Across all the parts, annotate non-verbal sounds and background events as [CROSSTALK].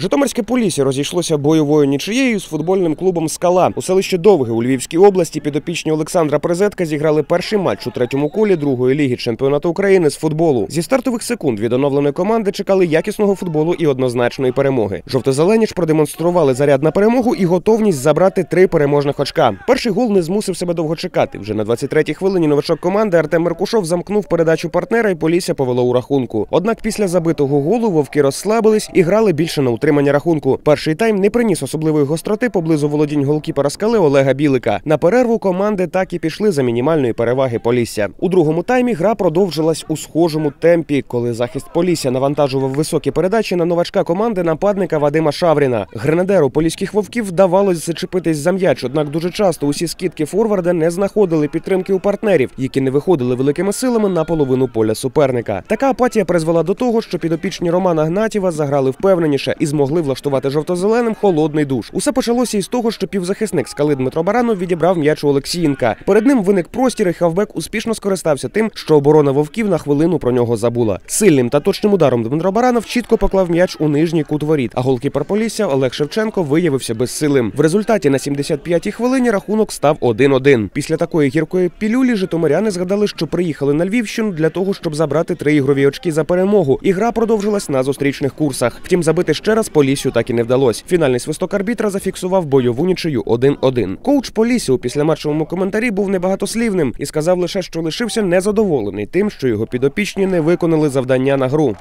Житомирське Полісся розійшлося бойовою нічиєю з футбольним клубом Скала у селищі Довге у Львівській області. Підопічні Олександра Презетка зіграли перший матч у третьому колі другої ліги чемпіонату України з футболу. Зі стартових секунд від оновленої команди чекали якісного футболу і однозначної перемоги. Жовто-зелені ж продемонстрували заряд на перемогу і готовність забрати три переможних очка. Перший гол не змусив себе довго чекати. Вже на 23-й хвилині новачок команди Артем Меркушов замкнув передачу партнера, і Полісся повело у рахунку. Однак після забитого голу вовки розслабились і грали більше на утримання рахунку. Перший тайм не приніс особливої гостроти поблизу володінь голкіпера скали Олега Білика. На перерву команди так і пішли за мінімальної переваги Полісся. У другому таймі гра продовжилась у схожому темпі, коли захист Полісся навантажував високі передачі на новачка команди нападника Вадима Шавріна. Гренадеру поліських вовків вдавалось зачепитись за м'яч, однак дуже часто усі скидки форварда не знаходили підтримки у партнерів, які не виходили великими силами на половину поля суперника. Така апатія призвела до того, що підопічні Романа Гнатєва заграли впевненіше і змогли влаштувати жовто-зеленим холодний душ. Усе почалося із того, що півзахисник скали Дмитро Баранов відібрав м'яч у Олексієнка. Перед ним виник простір, і хавбек успішно скористався тим, що оборона вовків на хвилину про нього забула. Сильним та точним ударом Дмитро Баранов чітко поклав м'яч у нижній кут воріт, а голкіпер Полісся Олег Шевченко виявився безсилим. В результаті на 75-й хвилині рахунок став 1-1. Після такої гіркої пілюлі житомиряни згадали, що приїхали на Львівщину для того, щоб забрати три ігрові очки за перемогу. І гра продовжилась на зустрічних курсах. Втім, забити ще раз Поліссю так і не вдалось. Фінальний свисток арбітра зафіксував бойову нічию 1-1. Коуч Полісся у післяматчевому коментарі був небагатослівним і сказав лише, що лишився незадоволений тим, що його підопічні не виконали завдання на гру.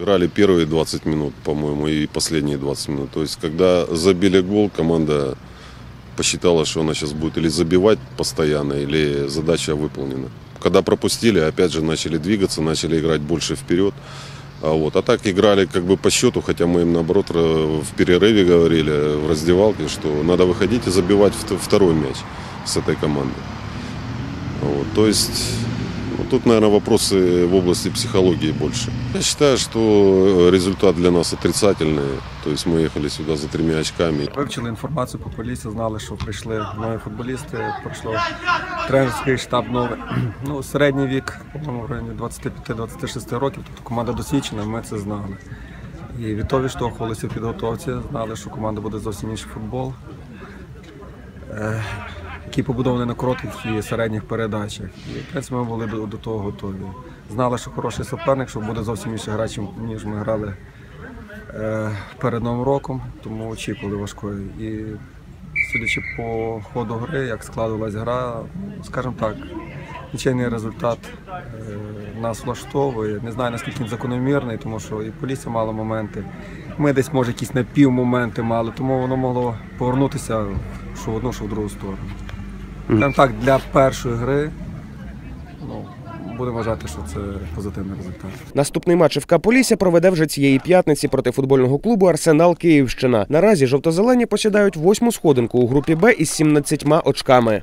Играли первые 20 минут, по-моему, и последние 20 минут. То есть, когда забили гол, команда посчитала, что она сейчас будет или забивать постоянно, или задача выполнена. Когда пропустили, опять же начали двигаться, начали играть больше вперед. А, вот. а так играли как бы по счету, хотя мы им наоборот в перерыве говорили в раздевалке, что надо выходить и забивать вт- второй мяч с этой командой. Вот. То есть тут, наверное, вопросы в области психологии больше. Я считаю, что э, результат для нас отрицательный. То есть мы ехали сюда за тремя очками. Вивчили інформацію по полісі, знали, що прийшли нові футболісти, пройшло тренерський штаб новий. [CLEARS THROAT] Ну, середній вік, по-моєму, в районі 25-26 років, тобто команда досвідчена, ми це знали. І від того відштовхувалися в підготовці, знали, що команда буде зовсім інший футбол, е, який побудований на коротких і середніх передачах. І, в принципі, ми були до, того готові. Знали, що хороший суперник, що буде зовсім інший грач, ніж ми грали е, перед Новим роком, тому очікували важкої. І судячи по ходу гри, як складувалась гра, скажімо так, нічийний результат е, нас влаштовує. Не знаю наскільки він закономірний, тому що і Полісся мало моменти. Ми десь, може, якісь напівмоменти мали, тому воно могло повернутися що в одну, що в другу сторону. Скажімо так, для першої гри ну, будемо вважати, що це позитивний результат. Наступний матч ФК Полісся проведе вже цієї п'ятниці проти футбольного клубу Арсенал Київщина. Наразі жовто-зелені посідають восьму сходинку у групі Б із 17 очками.